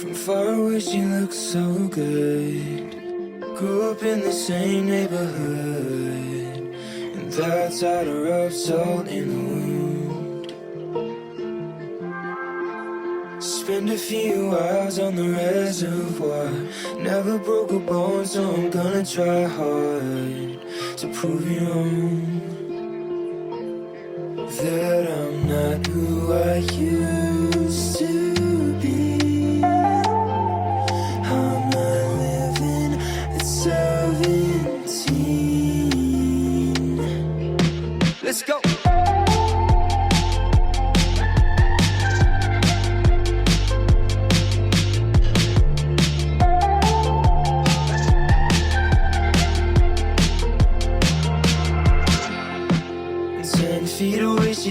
From far away, she looks so good. Grew up in the same neighborhood, and that's how to rub salt in the wound. Spend a few hours on the reservoir. Never broke a bone, so I'm gonna try hard to prove you wrong. That I'm not who I used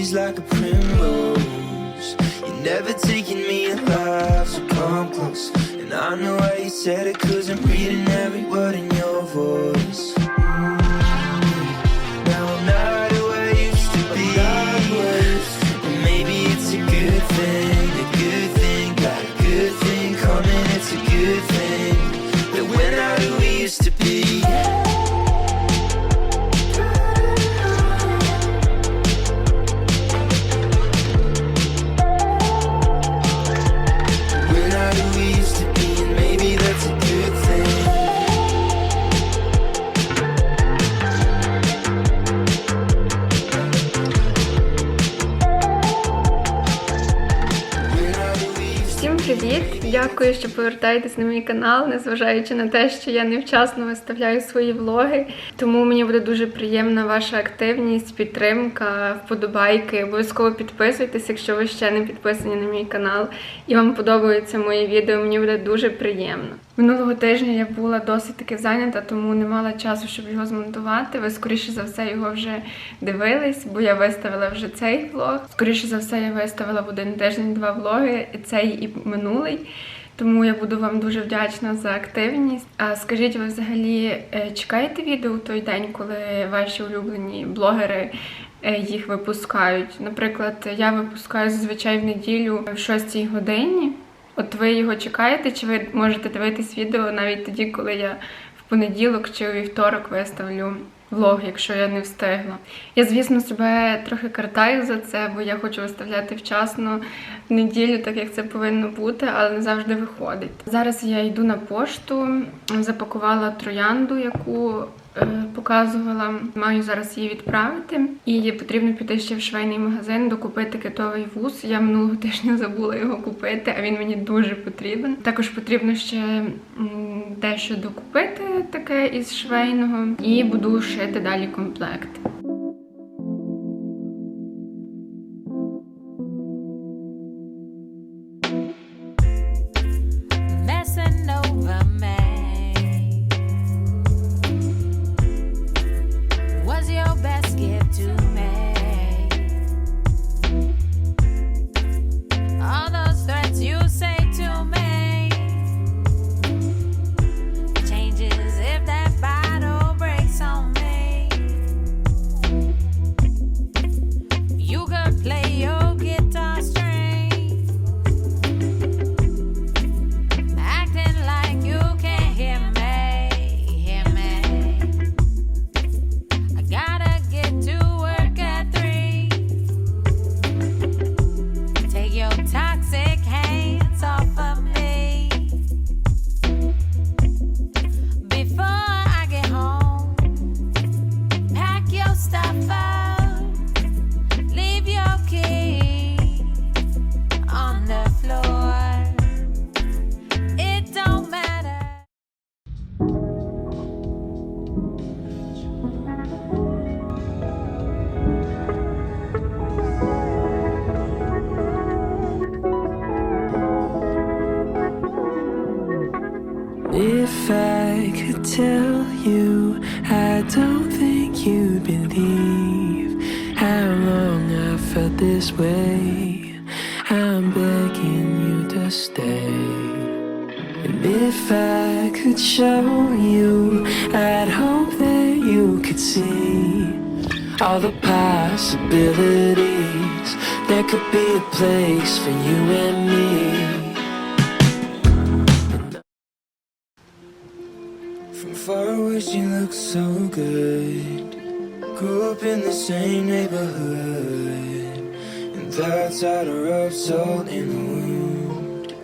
she's like a primrose. You're never taking me alive, so come close. And I know why you said it, cause I'm reading every word in your voice. Дякую, що повертаєтесь на мій канал, незважаючи на те, що я невчасно виставляю свої влоги. Тому мені буде дуже приємна ваша активність, підтримка, вподобайки. Обов'язково підписуйтесь, якщо ви ще не підписані на мій канал і вам подобаються мої відео. Мені буде дуже приємно. Минулого тижня я була досить таки зайнята, тому не мала часу, щоб його змонтувати. Ви скоріше за все його вже дивились, бо я виставила вже цей влог. Скоріше за все, я виставила в один тиждень два влоги, і цей і минулий. Тому я буду вам дуже вдячна за активність. А скажіть, ви взагалі е, чекаєте відео у той день, коли ваші улюблені блогери е, їх випускають? Наприклад, я випускаю зазвичай в неділю в 6 годині. От ви його чекаєте, чи ви можете дивитись відео навіть тоді, коли я в понеділок чи у вівторок виставлю влог, якщо я не встигла. Я, звісно, себе трохи картаю за це, бо я хочу виставляти вчасно в неділю, так як це повинно бути, але не завжди виходить. Зараз я йду на пошту, запакувала троянду, яку показувала. Маю зараз її відправити. І потрібно піти ще в швейний магазин, докупити китовий вуз. Я минулого тижня забула його купити, а він мені дуже потрібен. Також потрібно ще дещо докупити таке із швейного, і буду шити далі комплект. begging you to stay. And if I could show you, I'd hope that you could see all the possibilities. There could be a place for you and me. From far away, she looks so good. Grew up in the same neighborhood that's how to rub salt in the wound.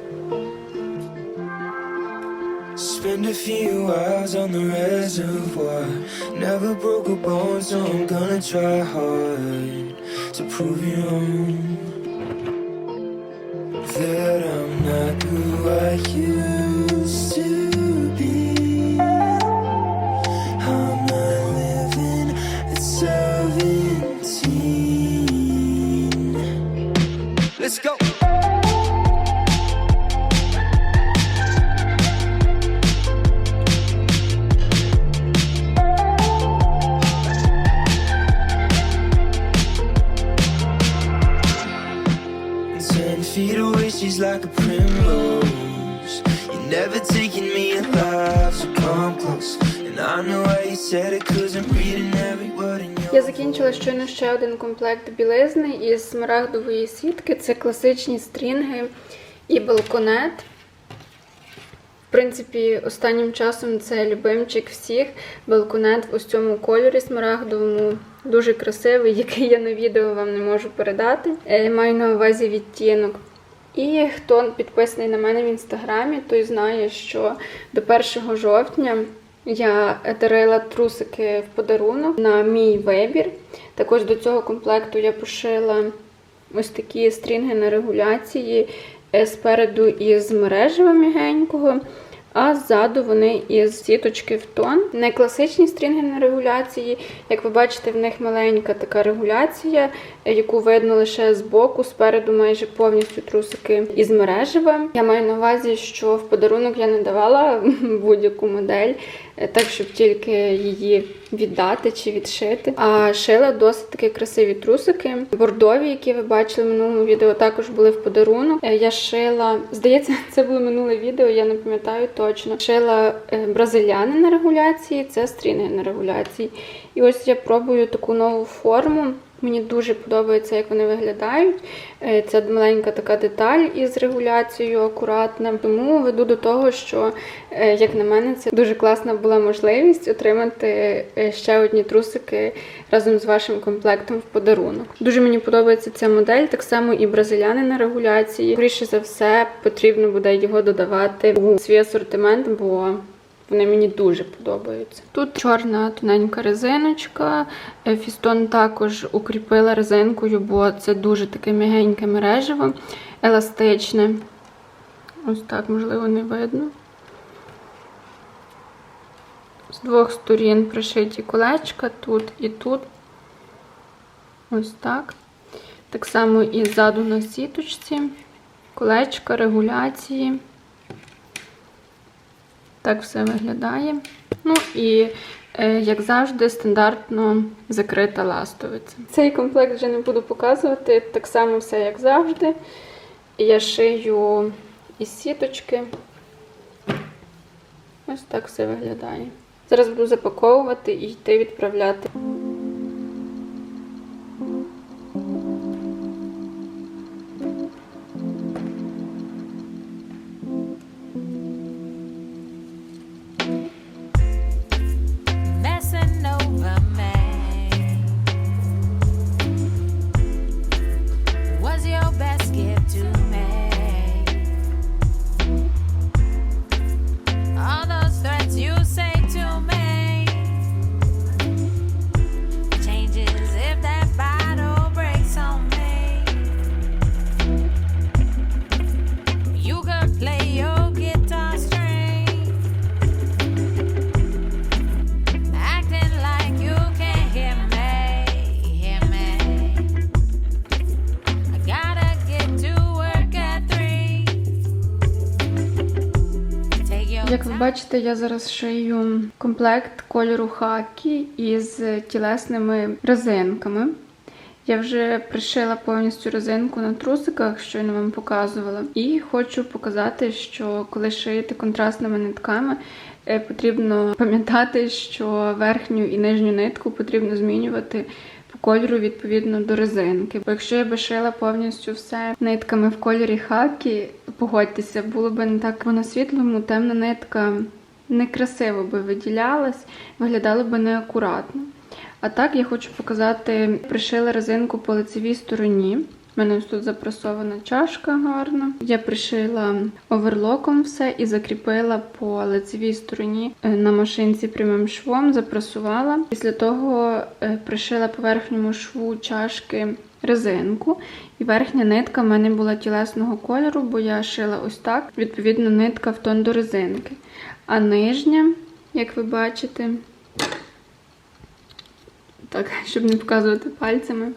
Spend a few hours on the reservoir. Never broke a bone, so I'm gonna try hard to prove you wrong. That I'm not who I used комплект білизни із смарагдової сітки. Це класичні стрінги і балконет. В принципі, останнім часом це любимчик всіх. Балконет в ось цьому кольорі смарагдовому. Дуже красивий, який я на відео вам не можу передати. Е, Маю на увазі відтінок. І хто підписаний на мене в інстаграмі, той знає, що до 1 жовтня я дарила трусики в подарунок на мій вибір. Також до цього комплекту я пошила ось такі стрінги на регуляції е, спереду із мережева мігенького, а ззаду вони із сіточки в тон. Не класичні стрінги на регуляції. Як ви бачите, в них маленька така регуляція, яку видно лише з боку, спереду майже повністю трусики із мережева. Я маю на увазі, що в подарунок я не давала будь-яку модель, так щоб тільки її віддати чи відшити. А шила досить такі красиві трусики. Бордові, які ви бачили в минулому відео, також були в подарунок. Е, Я шила, здається, це було минуле відео, я не пам'ятаю точно. Шила е, бразиляни на регуляції, це стрінги на регуляції. І ось я пробую таку нову форму. Мені дуже подобається, як вони виглядають. Це маленька така деталь із регуляцією акуратна. Тому веду до того, що, е, як на мене, це дуже класна була можливість отримати е, ще одні трусики разом з вашим комплектом в подарунок. Дуже мені подобається ця модель, так само і бразиляни на регуляції. Скоріше за все, потрібно буде його додавати у свій асортимент, бо вони мені дуже подобаються. Тут чорна тоненька резиночка. Е, Фістон також укріпила резинкою, бо це дуже таке м'ягеньке мережево, еластичне. Ось так, можливо, не видно. З двох сторін пришиті колечка, тут і тут. Ось так. Так само і ззаду на сіточці, колечка, регуляції. Так все виглядає. Ну і, е, як завжди, стандартно закрита ластовиця. Цей комплект вже не буду показувати, так само все, як завжди. Я шию із сіточки. Ось так все виглядає. Зараз буду запаковувати і йти відправляти. Як ви бачите, я зараз шию комплект кольору хакі із тілесними резинками. Я вже пришила повністю резинку на трусиках, щойно вам показувала. І хочу показати, що коли шиєте контрастними нитками, е, потрібно пам'ятати, що верхню і нижню нитку потрібно змінювати кольору відповідно до резинки. Бо якщо я би шила повністю все нитками в кольорі хакі, погодьтеся, було б не так. воно світлому темна нитка некрасиво би виділялась, виглядала б неакуратно. А так я хочу показати, пришила резинку по лицевій стороні. У мене тут запресована чашка гарна. Я пришила оверлоком все і закріпила по лицевій стороні е, на машинці прямим швом, запресувала. Після того е, пришила по верхньому шву чашки резинку. І верхня нитка в мене була тілесного кольору, бо я шила ось так. Відповідно, нитка в тон до резинки. А нижня, як ви бачите, так, щоб не показувати пальцями,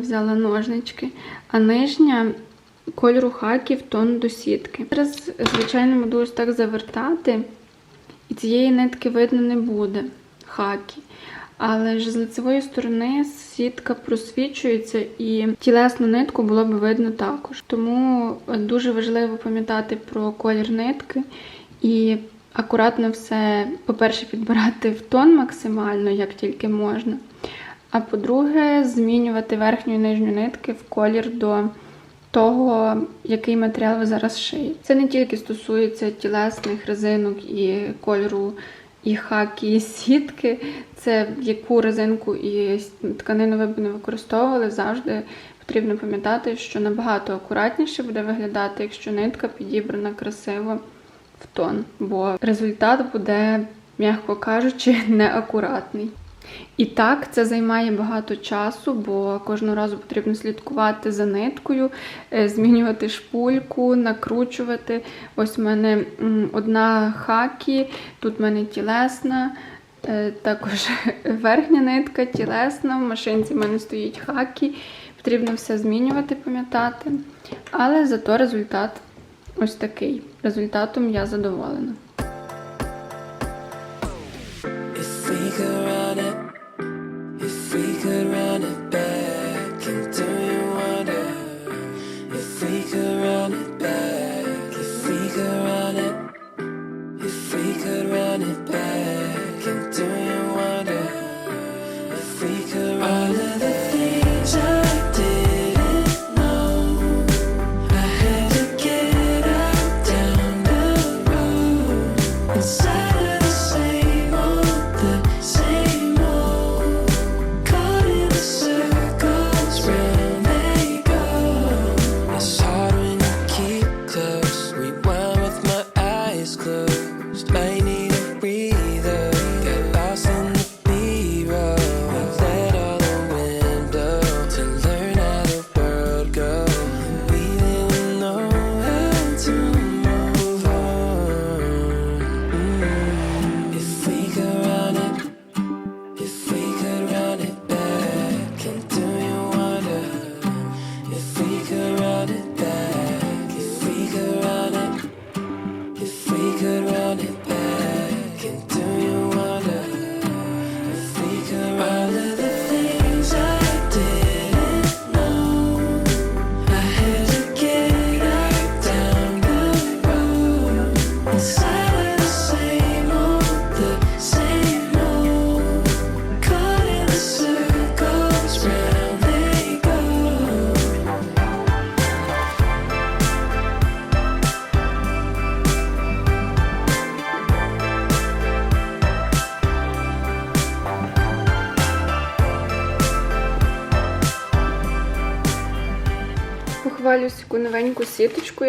взяла ножнички. А нижня кольору хакі в тон до сітки. Зараз, звичайно, буду ось так завертати, і цієї нитки видно не буде хакі. Але ж з лицевої сторони сітка просвічується і тілесну нитку було б видно також. Тому дуже важливо пам'ятати про колір нитки і акуратно все, по-перше, підбирати в тон максимально, як тільки можна. А по-друге, змінювати верхню і нижню нитки в колір до того, який матеріал ви зараз шиєте. Це не тільки стосується тілесних резинок і кольору і хаки, і сітки. Це яку резинку і тканину ви б не використовували, завжди потрібно пам'ятати, що набагато акуратніше буде виглядати, якщо нитка підібрана красиво в тон, бо результат буде, м'яко кажучи, неакуратний. І так, це займає багато часу, бо кожного разу потрібно слідкувати за ниткою, е, змінювати шпульку, накручувати. Ось в мене одна хакі, тут в мене тілесна, е, також верхня нитка, тілесна, в машинці в мене стоїть хакі. Потрібно все змінювати, пам'ятати. Але зато результат ось такий. Результатом я задоволена.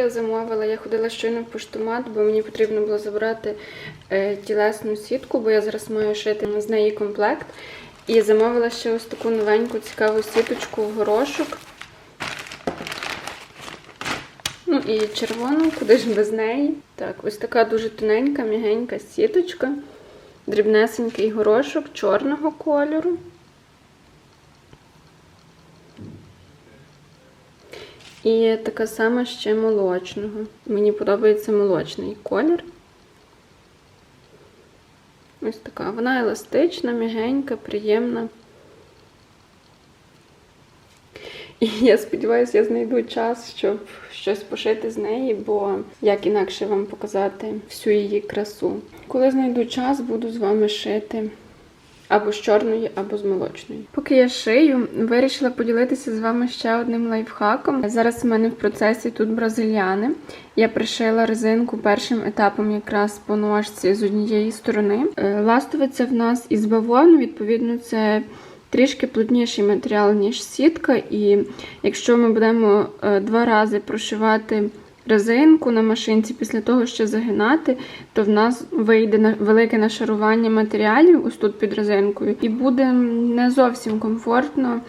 Я замовила. Я ходила щойно в поштомат, бо мені потрібно було забрати е, тілесну сітку, бо я зараз маю шити з неї комплект. І замовила ще ось таку новеньку цікаву сіточку в горошок. Ну і червону, куди ж без неї. Так, ось така дуже тоненька, м'ягенька сіточка, дрібнесенький горошок чорного кольору. І така сама ще молочного. Мені подобається молочний колір. Ось така. Вона еластична, м'ягенька, приємна. І я сподіваюся, я знайду час, щоб щось пошити з неї, бо як інакше вам показати всю її красу. Коли знайду час, буду з вами шити. Або з чорної, або з молочної. Поки я шию, вирішила поділитися з вами ще одним лайфхаком. Зараз в мене в процесі тут бразильяни. Я пришила резинку першим етапом якраз по ножці з однієї сторони. Е, Ластовиця в нас із бавовну, відповідно, це трішки плотніший матеріал, ніж сітка. І якщо ми будемо е, два рази прошивати резинку на машинці, після того ще загинати, то в нас вийде велике нашарування матеріалів ось тут під резинкою, і буде не зовсім комфортно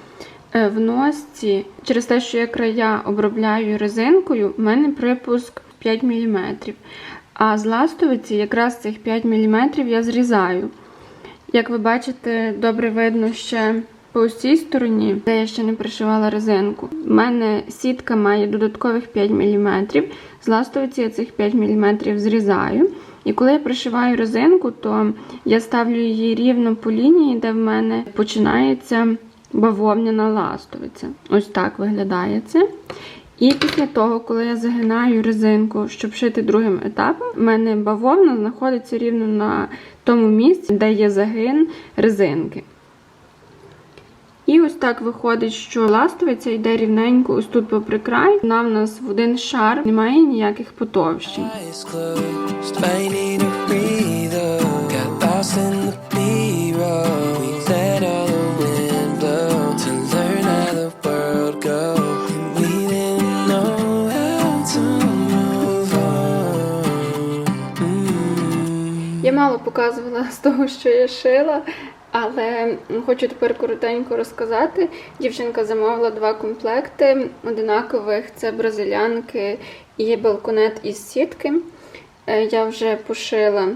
е, в носці. Через те, що я края обробляю резинкою, в мене припуск 5 мм. А з ластовиці якраз цих 5 мм я зрізаю. Як ви бачите, добре видно ще по ось цій стороні, де я ще не пришивала резинку. У мене сітка має додаткових 5 мм. З ластовиці я цих 5 мм зрізаю. І коли я пришиваю резинку, то я ставлю її рівно по лінії, де в мене починається бавовняна ластовиця. Ось так виглядає це. І після того, коли я загинаю резинку, щоб шити другим етапом, в мене бавовна знаходиться рівно на тому місці, де є загин резинки. І ось так виходить, що ластовиця йде рівненько ось тут попри край. Вона в нас в один шар, немає ніяких потовщень. Mm. Я мало показувала з того, що я шила, але хочу тепер коротенько розказати. Дівчинка замовила два комплекти одинакових: це бразилянки і балконет із сітки. Е, Я вже пошила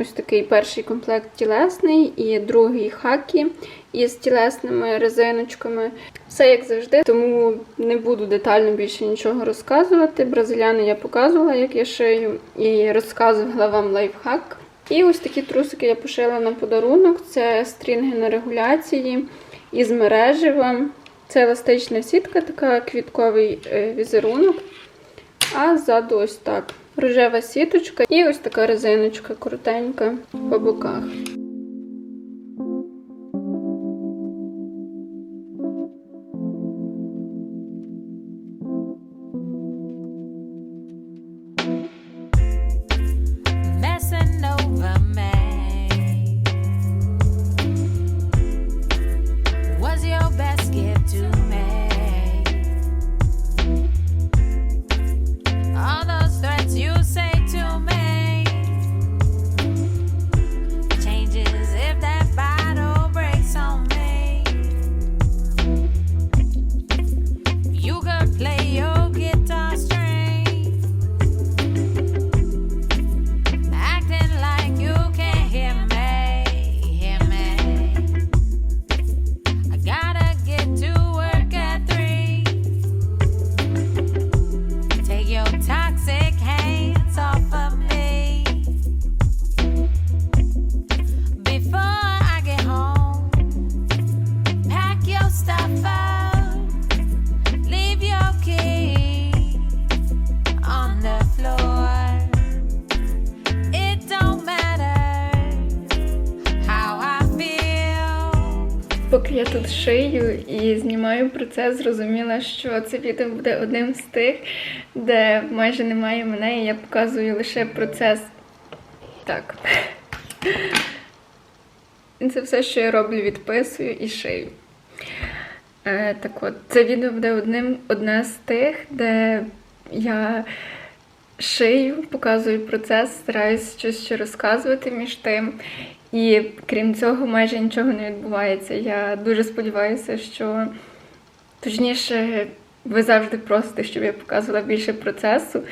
ось такий перший комплект тілесний і другий хакі із тілесними резиночками. Все як завжди, тому не буду детально більше нічого розказувати. Бразиляни я показувала, як я шию, і розказувала вам лайфхак. І ось такі трусики я пошила на подарунок. Це стрінги на регуляції із мережева. Це еластична сітка, така квітковий е, візерунок. А ззаду ось так. Рожева сіточка і ось така резиночка коротенька по боках. Процес, зрозуміла, що це відео буде одним з тих, де майже немає мене, і я показую лише процес. Так. Це все, що я роблю, відписую і шию. Е, так от, це відео буде одним, одне з тих, де я шию, показую процес, стараюсь щось ще розказувати між тим. І крім цього, майже нічого не відбувається. Я дуже сподіваюся, що точніше, ви завжди просите, щоб я показувала більше процесу.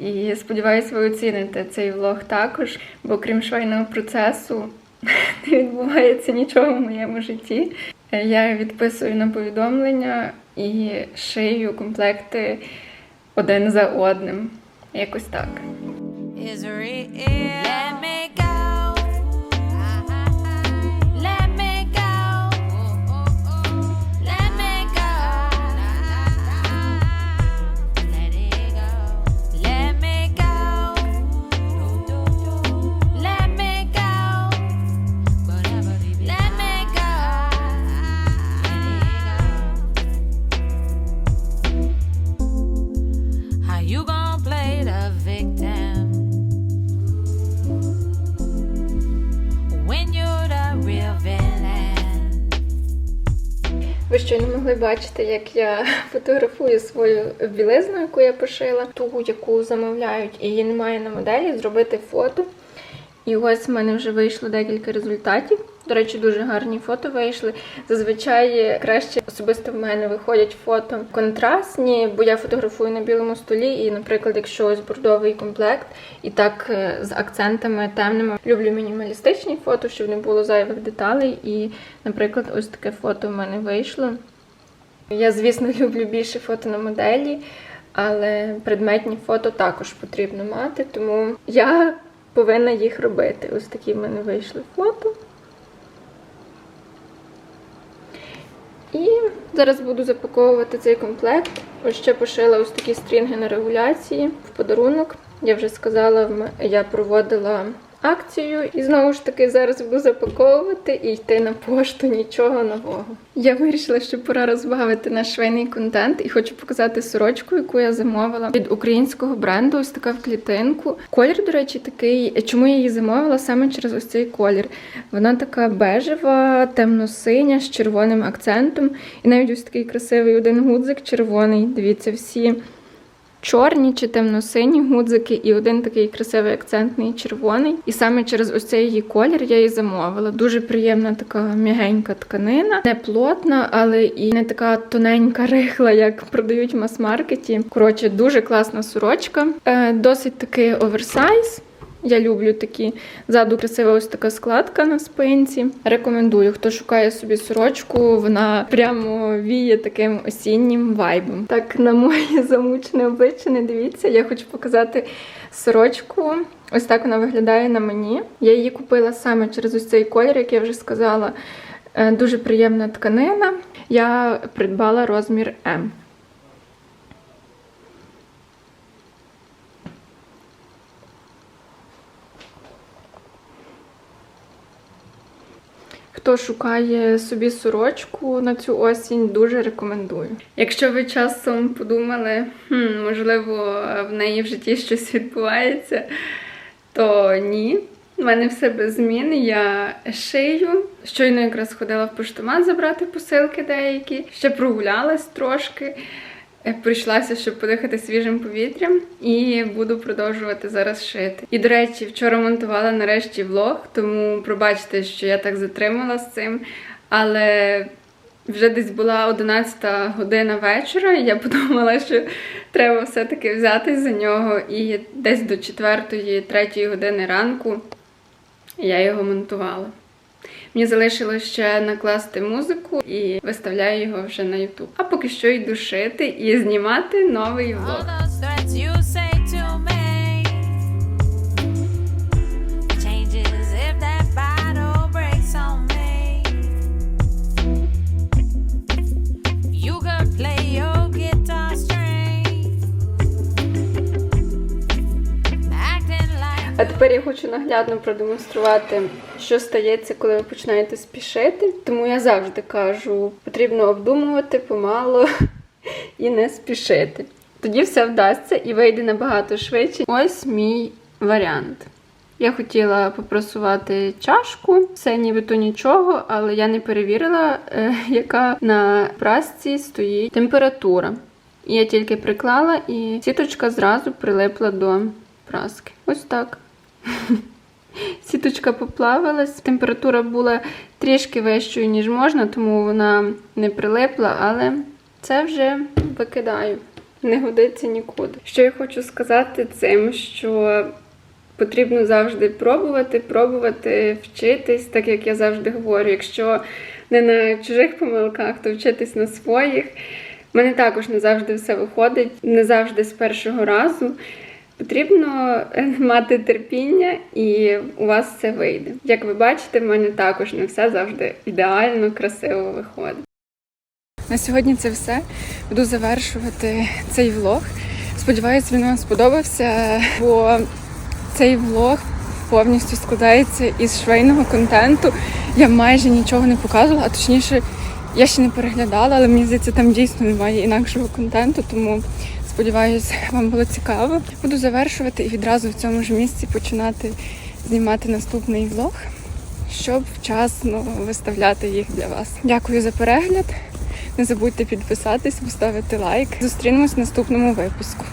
І сподіваюся, ви оціните цей влог також, бо крім швейного процесу не відбувається нічого в моєму житті. Я відписую на повідомлення і шию комплекти один за одним. Якось так. Могли як я фотографую свою білизну, яку я пошила, ту, яку замовляють, і її немає на моделі, зробити фото. І ось в мене вже вийшло декілька результатів. До речі, дуже гарні фото вийшли. Зазвичай краще особисто в мене виходять фото контрастні, бо я фотографую на білому столі. І, наприклад, якщо ось бордовий комплект, і так е, з акцентами темними. Люблю мінімалістичні фото, щоб не було зайвих деталей. І, наприклад, ось таке фото в мене вийшло. Я, звісно, люблю більше фото на моделі, але предметні фото також потрібно мати, тому я повинна їх робити. Ось такі в мене вийшли фото. І зараз буду запаковувати цей комплект. Ось ще пошила ось такі стрінги на регуляції в подарунок. Я вже сказала, я проводила акцію і знову ж таки зараз буду запаковувати і йти на пошту нічого нового. Я вирішила, що пора розбавити наш швейний контент і хочу показати сорочку, яку я замовила від українського бренду. Ось така в клітинку. Колір, до речі, такий. Чому я її замовила саме через ось цей колір? Вона така бежева, темно-синя з червоним акцентом. І навіть ось такий красивий один гудзик червоний. Дивіться, всі чорні чи темно-сині гудзики, і один такий красивий акцентний червоний. І саме через ось цей її колір я її замовила. Дуже приємна така м'ягенька тканина, не плотна, але і не така тоненька рихла, як продають в мас-маркеті. Коротше, дуже класна сорочка, Е, досить такий оверсайз. Я люблю такі. Ззаду красива ось така складка на спинці. Рекомендую, хто шукає собі сорочку, вона прямо віє таким осіннім вайбом. Так, на моє замучене обличчя не дивіться. Я хочу показати сорочку. Ось так вона виглядає на мені. Я її купила саме через ось цей колір, як я вже сказала. Е, Дуже приємна тканина. Я придбала розмір М. Хто шукає собі сорочку на цю осінь, дуже рекомендую. Якщо ви часом подумали, хм, можливо, в неї в житті щось відбувається, то ні. У мене все без змін. Я шию. Щойно якраз ходила в поштомат забрати посилки деякі. Ще прогулялась трошки. Е, Прийшлася, щоб подихати свіжим повітрям, і буду продовжувати зараз шити. І до речі, вчора монтувала нарешті влог, тому пробачте, що я так затримала з цим. Але вже десь була 11 година вечора, і я подумала, що треба все-таки взятись за нього. І десь до 4-3 години ранку я його монтувала. Мені залишилося ще накласти музику і виставляю його вже на YouTube. А поки що йду шити і знімати новий влог. А тепер я хочу наглядно продемонструвати, що стається, коли ви починаєте спішити. Тому я завжди кажу, потрібно обдумувати помало і не спішити. Тоді все вдасться і вийде набагато швидше. Ось мій варіант. Я хотіла попросувати чашку, все нібито нічого, але я не перевірила, е, яка на прасці стоїть температура. І я тільки приклала, і сіточка зразу прилипла до праски. Ось так. Сіточка поплавилась, температура була трішки вищою, ніж можна, тому вона не прилипла, але це вже викидаю. Не годиться нікуди. Що я хочу сказати цим, що потрібно завжди пробувати, пробувати вчитись, так як я завжди говорю. Якщо не на чужих помилках, то вчитись на своїх. У мене також не завжди все виходить, не завжди з першого разу. Потрібно е, мати терпіння, і у вас це вийде. Як ви бачите, в мене також не все завжди ідеально, красиво виходить. На сьогодні це все. Буду завершувати цей влог. Сподіваюсь, він вам сподобався, бо цей влог повністю складається із швейного контенту. Я майже нічого не показувала, а точніше, я ще не переглядала, але мені здається, там дійсно немає інакшого контенту, тому сподіваюсь, вам було цікаво. Буду завершувати і відразу в цьому ж місці починати знімати наступний влог, щоб вчасно виставляти їх для вас. Дякую за перегляд. Не забудьте підписатись, поставити лайк. Зустрінемось в наступному випуску.